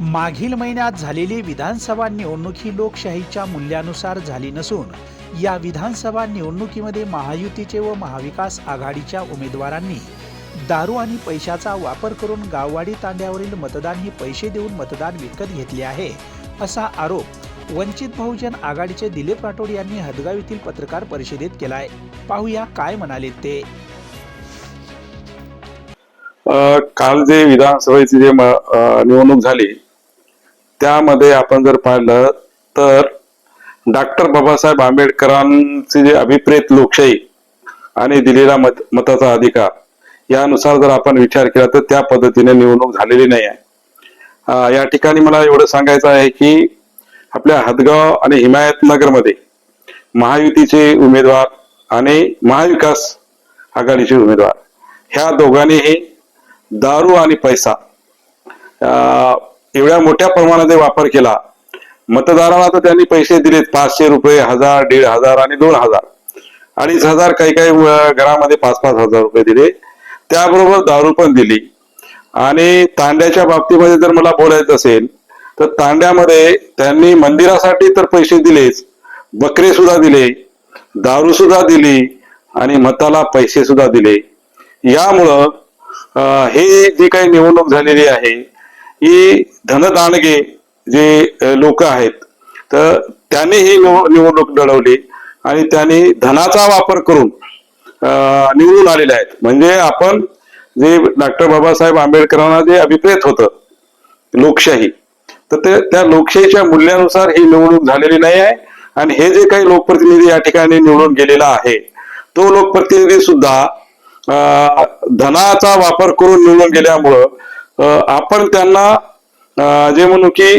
मागील महिन्यात झालेली विधानसभा निवडणूक ही लोकशाहीच्या मूल्यानुसार झाली नसून या विधानसभा निवडणुकीमध्ये महायुतीचे व महाविकास आघाडीच्या उमेदवारांनी दारू आणि पैशाचा वापर करून गाववाडी तांड्यावरील मतदान हे पैसे देऊन मतदान विकत घेतले आहे असा आरोप वंचित बहुजन आघाडीचे दिलीप राठोड यांनी हदगाव येथील पत्रकार परिषदेत केलाय. पाहूया काय म्हणाले ते. अ, काल जे विधानसभेची जे निवडणूक झाली त्यामध्ये आपण जर पाहिलं तर डॉक्टर बाबासाहेब आंबेडकरांचे जे अभिप्रेत लोकशाही आणि दिलेला मत मताचा अधिकार यानुसार जर आपण विचार केला तर त्या पद्धतीने निवडणूक झालेली नाही आहे. या ठिकाणी मला एवढं सांगायचं आहे की आपल्या हदगाव आणि हिमायतनगरमध्ये महायुतीचे उमेदवार आणि महाविकास आघाडीचे उमेदवार ह्या दोघांनीही दारू आणि पैसा एवढ्या मोठ्या प्रमाणात वापर केला मतदाराला तर त्यांनी पैसे दिलेत पाचशे रुपये हजार दीड हजार आणि दोन हजार. अडीच हजार काही काही घरामध्ये पाच पाच हजार रुपये दिले. त्याबरोबर दारू पण दिली. आणि तांड्याच्या बाबतीमध्ये जर मला बोलायचं असेल तर तांड्यामध्ये त्यांनी मंदिरासाठी तर पैसे दिलेच बकरे सुद्धा दिले दारू सुद्धा दिली आणि मताला पैसे सुद्धा दिले. यामुळं हे जी काही निवडणूक झालेली आहे ही धनदानगे जे लोक आहेत तर त्याने ही निव- निवडणूक लढवली आणि त्यांनी धनाचा वापर करून निवडून आलेले आहेत. म्हणजे आपण जे डॉक्टर बाबासाहेब आंबेडकरांना जे अभिप्रेत होतं लोकशाही तर ते त्या लोकशाहीच्या मूल्यानुसार ही निवडणूक झालेली नाही आहे. आणि हे जे काही लोकप्रतिनिधी या ठिकाणी निवडून गेलेला आहे तो लोकप्रतिनिधी सुद्धा धनाचा वापर करून निवडून गेल्यामुळं आपण त्यांना जे म्हणू की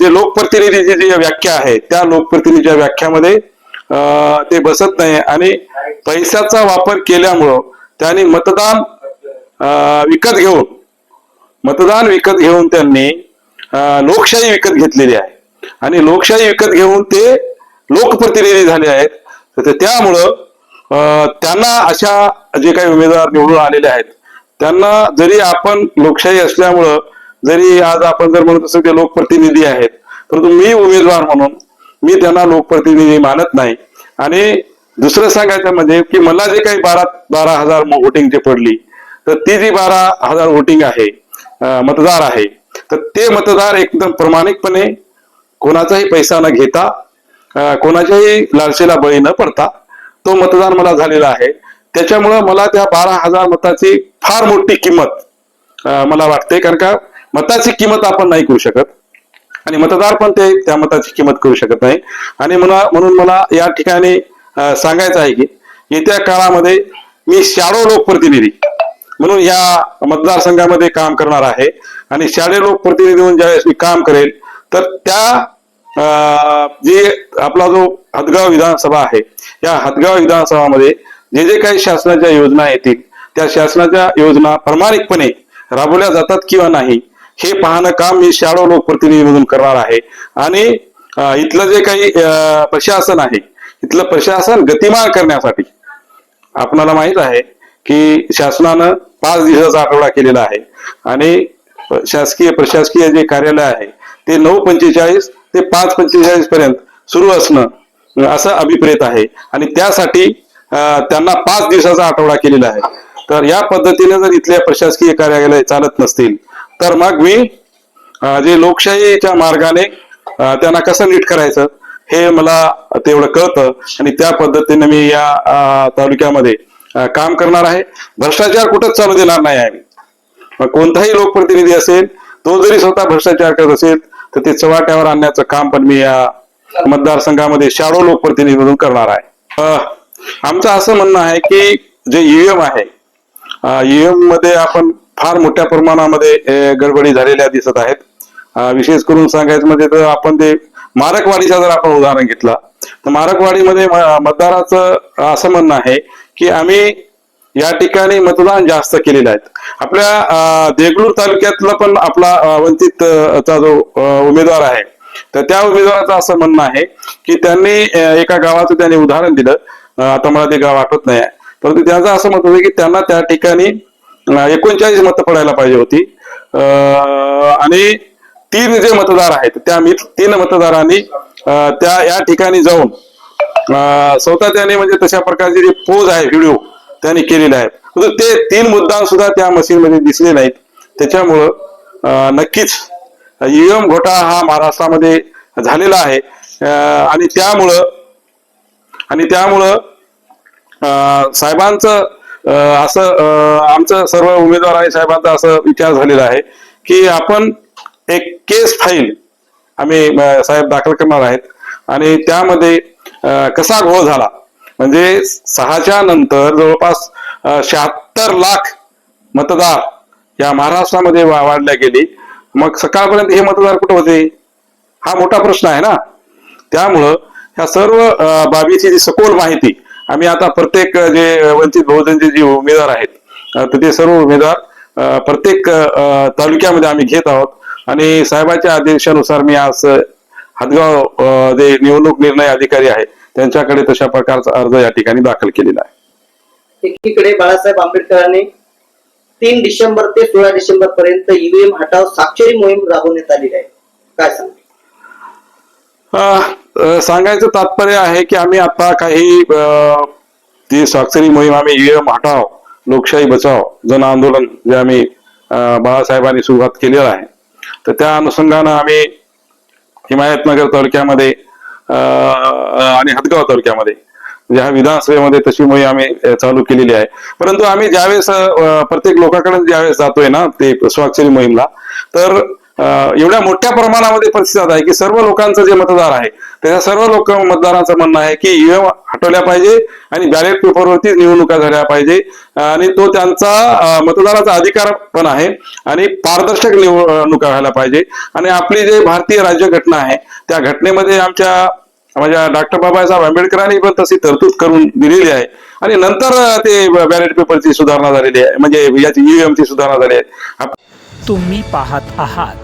जे लोकप्रतिनिधीची जी व्याख्या आहे त्या लोकप्रतिनिधीच्या व्याख्यामध्ये ते बसत नाही. आणि पैशाचा वापर केल्यामुळं त्यांनी मतदान विकत घेऊन मतदान विकत घेऊन त्यांनी लोकशाही विकत घेतलेली आहे. आणि लोकशाही विकत घेऊन ते लोकप्रतिनिधी झाले आहेत. तर त्यामुळं त्यांना अशा जे काही उमेदवार निवडून आलेले आहेत त्यांना जरी आपण लोकशाही असल्यामुळं जरी आज आपण जर म्हणत असं ते लोकप्रतिनिधी आहेत परंतु मी उमेदवार म्हणून मी त्यांना लोकप्रतिनिधी मानत नाही. आणि दुसरं सांगायचं म्हणजे की मला जे काही बारा बारा हजार वोटिंग जे पडली तर ती जी बारा हजार वोटिंग आहे मतदार आहे तर ते मतदार एकदम प्रामाणिकपणे कोणाचाही पैसा न घेता कोणाच्याही लालसेला बळी न पडता तो मतदान मला झालेला आहे. त्याच्यामुळं मला त्या बारा हजार मताची फार मोठी किंमत मला वाटते. कारण का मताची किंमत आपण नाही करू शकत. आणि मतदार पण ते त्या मताची किंमत करू शकत नाही. आणि मला म्हणून मला या ठिकाणी सांगायचं आहे की येत्या काळामध्ये मी शाडो लोकप्रतिनिधी म्हणून या मतदारसंघामध्ये काम करणार आहे. आणि शाळे लोकप्रतिनिधी म्हणून ज्यावेळेस मी काम करेल तर त्या अं, जे आपला जो हदगाव विधानसभा आहे या हदगाव विधानसभामध्ये जे जे काही शासनाच्या योजना येतील त्या शासनाच्या योजना प्रामाणिकपणे राबवल्या जातात किंवा नाही हे पाहणं काम मी शाळो लोकप्रतिनिधी म्हणून करणार आहे. आणि इथलं जे काही प्रशासन आहे इथलं प्रशासन गतिमान करण्यासाठी आपणाला माहीत आहे की शासनानं पाच दिवसाचा आठवडा केलेला आहे. आणि शासकीय प्रशासकीय जे कार्यालय आहे ते नऊ पंचेचाळीस ते पाच पंचेचाळीस पर्यंत सुरू असणं असं अभिप्रेत आहे. आणि त्यासाठी त्यांना पाच दिवसाचा आठवडा केलेला आहे. तर या पद्धतीने जर इथल्या प्रशासकीय कार्यालय चालत नसतील तर मग मी जे लोकशाहीच्या मार्गाने त्यांना कसं नीट करायचं हे मला तेवढं कळतं आणि त्या पद्धतीने मी या तालुक्यामध्ये काम करणार आहे. भ्रष्टाचार कुठंच चालू देणार नाही आहे मग कोणताही लोकप्रतिनिधी असेल तो जरी स्वतः भ्रष्टाचार करत असेल तर ते चव्हाट्यावर आणण्याचं काम पण मी या मतदारसंघामध्ये शाडो लोकप्रतिनिधी म्हणून करणार आहे. आमचं असं म्हणणं आहे की जे ईव्हीएम आहे ईव्हीएममध्ये आपण फार मोठ्या प्रमाणामध्ये गडबडी झालेल्या दिसत आहेत. विशेष करून सांगायचं म्हणजे तर आपण ते मारकवाडीचा जर आपण उदाहरण घेतला तर मारकवाडीमध्ये मतदाराचं असं म्हणणं आहे की आम्ही या ठिकाणी मतदान जास्त केलेलं आहे. आपल्या देगलूर तालुक्यातला पण आपला वंचित चा जो उमेदवार आहे तर त्या उमेदवाराचं असं म्हणणं आहे की त्यांनी एका गावाचं त्यांनी उदाहरण दिलं आता मला ते गाव आठवत नाही. आहे. परंतु त्यांचं असं मत होतं की त्यांना त्या ठिकाणी एकोणचाळीस मतं पडायला पाहिजे होती. आणि तीन जे मतदार आहेत त्या मी तीन मतदारांनी त्या या ठिकाणी जाऊन स्वतः त्याने म्हणजे तशा प्रकारचे जे पोज आहे व्हिडिओ त्यांनी केलेले आहेत. परंतु ते तीन मुद्दा सुद्धा त्या मशीनमध्ये दिसले नाहीत. त्याच्यामुळं नक्कीच ईएम घोटाळा हा महाराष्ट्रामध्ये झालेला आहे. आणि त्यामुळं आणि त्यामुळं साहेबांचं असं आमचं सर्व उमेदवार आहे साहेबांचा असं विचार झालेला आहे की आपण एक केस फाईल आम्ही साहेब दाखल करणार आहेत. आणि त्यामध्ये कसा घोळ झाला? म्हणजे सहाच्या नंतर जवळपास शहात्तर लाख मतदार या महाराष्ट्रामध्ये वा- वाढल्या गेली. मग सकाळपर्यंत हे मतदार कुठे होते? हा मोठा प्रश्न आहे ना. त्यामुळं ह्या सर्व बाबीची जी सखोल माहिती आम्ही आता प्रत्येक जे वंचित बहुजनचे जे उमेदवार आहेत तर ते सर्व उमेदवार प्रत्येक तालुक्यामध्ये आम्ही घेत आहोत. आणि साहेबाच्या आदेशानुसार मी आज हदगाव जे निवडणूक निर्णय अधिकारी आहे त्यांच्याकडे तशा प्रकारचा अर्ज या ठिकाणी दाखल केलेला आहे. एकीकडे बाळासाहेब आंबेडकरांनी तीन डिसेंबर ते सोळा डिसेंबर पर्यंत ईव्हीएम हटाव साक्षरी मोहीम राबवण्यात आलेली आहे. काय सांग सांगायचं तात्पर्य आहे की आम्ही आता काही ती स्वाक्षरी मोहीम आम्ही ईएम हटाव लोकशाही बचाव जन आंदोलन जे आम्ही बाळासाहेबांनी सुरुवात केलेलं आहे. तर त्या अनुषंगानं आम्ही हिमायतनगर तालुक्यामध्ये आणि हदगाव तालुक्यामध्ये म्हणजे ज्या विधानसभेमध्ये तशी मोहीम आम्ही चालू केलेली आहे. परंतु आम्ही ज्यावेळेस प्रत्येक लोकांकडे ज्यावेळेस जातोय ना ते स्वाक्षरी मोहीमला तर एवढ्या मोठ्या प्रमाणामध्ये प्रतिसाद आहे की सर्व लोकांचं जे मतदार आहे त्या सर्व लोक मतदारांचं म्हणणं आहे की ईव्हीएम हटवल्या पाहिजे आणि बॅलेट पेपरवरती निवडणुका झाल्या पाहिजे. आणि तो त्यांचा मतदाराचा अधिकार पण आहे आणि पारदर्शक निवडणुका व्हायला पाहिजे. आणि आपली जे भारतीय राज्यघटना आहे त्या घटनेमध्ये आमच्या माझ्या डॉक्टर बाबासाहेब आंबेडकरांनी पण तशी तरतूद करून दिलेली आहे. आणि नंतर ते बॅलेट पेपरची सुधारणा झालेली आहे म्हणजे याची ईव्हीएम ची सुधारणा झाली आहे. तुम्ही पाहत आहात